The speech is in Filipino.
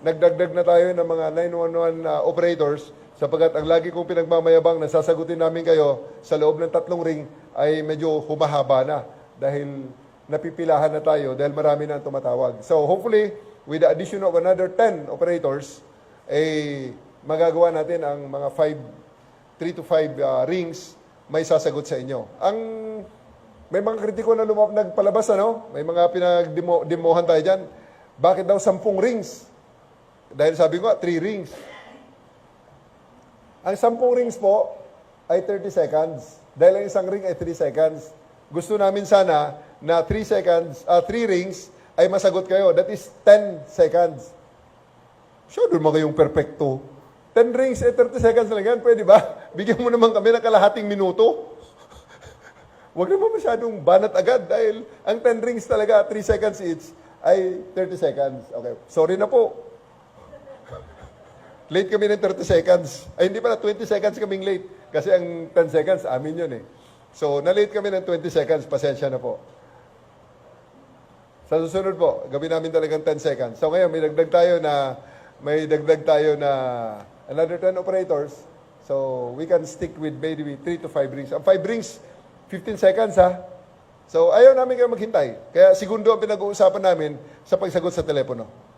nagdagdag na tayo ng mga 911 uh, operators sapagat ang lagi kong pinagmamayabang na sasagutin namin kayo sa loob ng tatlong ring ay medyo humahaba na dahil napipilahan na tayo dahil marami na ang tumatawag. So hopefully, with the addition of another 10 operators, eh, magagawa natin ang mga 5, 3 to 5 uh, rings may sasagot sa inyo. Ang may mga kritiko na lumap, nagpalabas, ano? May mga pinagdemohan tayo dyan. Bakit daw sampung rings? Dahil sabi ko, 3 rings. Ang sampung rings po ay 30 seconds. Dahil ang isang ring ay 3 seconds. Gusto namin sana na 3 seconds, 3 rings ay masagot kayo. That is 10 seconds. Sure, doon mo kayong perfecto. 10 rings, eh 30 seconds lang yan. Pwede ba? Bigyan mo naman kami ng kalahating minuto. Huwag naman masyadong banat agad dahil ang 10 rings talaga, 3 seconds each, ay 30 seconds. Okay, sorry na po. Late kami ng 30 seconds. Ay, hindi pala, 20 seconds kaming late. Kasi ang 10 seconds, amin yun eh. So, na-late kami ng 20 seconds. Pasensya na po. Sa susunod po, gawin namin talagang 10 seconds. So ngayon, may dagdag tayo na, may dagdag tayo na another 10 operators. So we can stick with maybe 3 to 5 rings. Ang 5 rings, 15 seconds ha. So ayaw namin kayo maghintay. Kaya segundo ang pinag-uusapan namin sa pagsagot sa telepono.